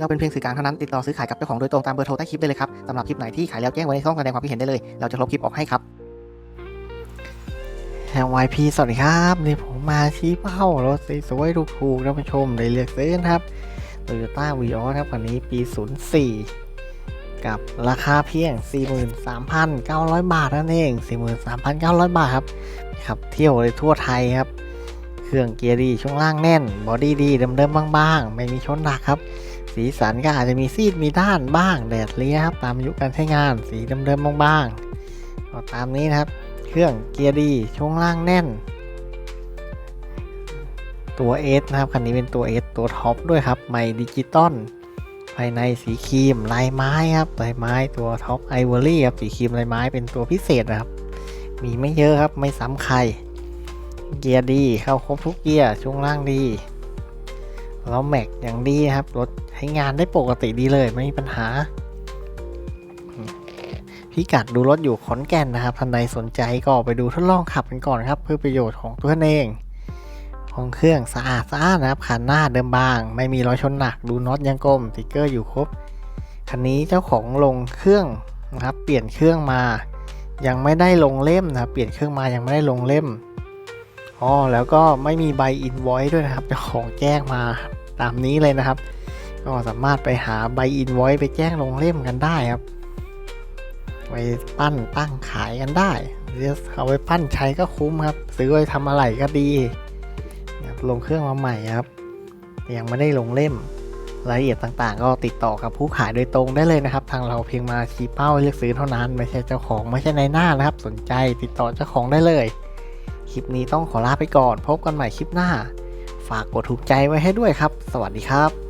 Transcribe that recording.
เราเป็นเพียงสื่อกลางเท่านั้นติดต่อซื้อขายกับเจ้าของโดยตรงตามเบอร์โทรใต้คลิปได้เลยครับสำหรับคลิปไหนที่ขายแล้วแจ้งไว้ในช่องแสดงความคิดเห็นได้เลยเราจะลบคลิปออกให้ครับแฮมวพีสวัสดีครับนี่ผมมาชี้เป้ารถสวยๆถูกๆท่านผู้ชมได้เลือกซื้อนะครับ Toyota v ีออครับคันนี้ปี 04 กับราคาเพียง 43,900 บาทนั่นเอง 43,900 บาทครับขับเที่ยวเลยทั่วไทยครับ เครื่องเกียร์ดีช่วงล่างแน่น บอดี้ดีเดิมๆบางๆ ไม่มีชนหนักครับ สีสันก็อาจจะมีซีดมีด้านบ้างแดดเลี้ยครับตามอายุการใช้งานสีเดิมๆบ้างๆก็ตามนี้นะครับ เครื่องเกียร์ดีช่วงล่างแน่น ตัว S นะครับคันนี้เป็นตัว S ตัวท็อปด้วยครับไม่ดิจิตอลภายในสีครีมลายไม้ครับลายไม้ตัวท็อปไอวอรี่ครับสีครีมลายไม้เป็นตัวพิเศษนะครับ มีไม่เยอะครับไม่ซ้ำใคร เกียร์ดีเข้าครบทุกเกียร์ช่วงล่างดี แล้วแม็กอย่างดีครับ รถใช้งานได้ปกติดีเลย ไม่มีปัญหา พิกัดดูรถอยู่ขอนแก่นนะครับท่านใดสนใจก็ไปดูทดลองขับกันก่อนครับ เพื่อประโยชน์ของตัวเองห้องเครื่องสะอาดสะอาดนะครับคันหน้าเดิมบาง ไม่มีรอยชนหนักดูน็อตยังกลมติกเกอร์อยู่ครบคันนี้เจ้าของลงเครื่องนะครับ เปลี่ยนเครื่องมา ยังไม่ได้ลงเล่มนะครับเปลี่ยนเครื่องมายังไม่ได้ลงเล่ม อ๋อแล้วก็ไม่มีใบอินไว e ด้วยนะครับเจ้าของแจ้งมาตามนี้เลยนะครับ ก็สามารถไปหาใบอินไว e ไปแจ้งลงเล่มกันได้ครับไปปั้นตั้งขายกันได้หรือเอาไปปั้นใช้ก็คุ้มครับ ซื้อไว้ทำอะไรก็ดีลงเครื่องมาใหม่ครับ ยังไม่ได้ลงเล่มรายละเอียดต่างๆ ก็ติดต่อกับผู้ขายโดยตรงได้เลยนะครับ ทางเราเพียงมาชี้เป้าเลือกซื้อเท่านั้น ไม่ใช่เจ้าของไม่ใช่ในหน้านะครับ สนใจติดต่อเจ้าของได้เลย คลิปนี้ต้องขอลาไปก่อน พบกันใหม่คลิปหน้า ฝากกดถูกใจไว้ให้ด้วยครับ สวัสดีครับ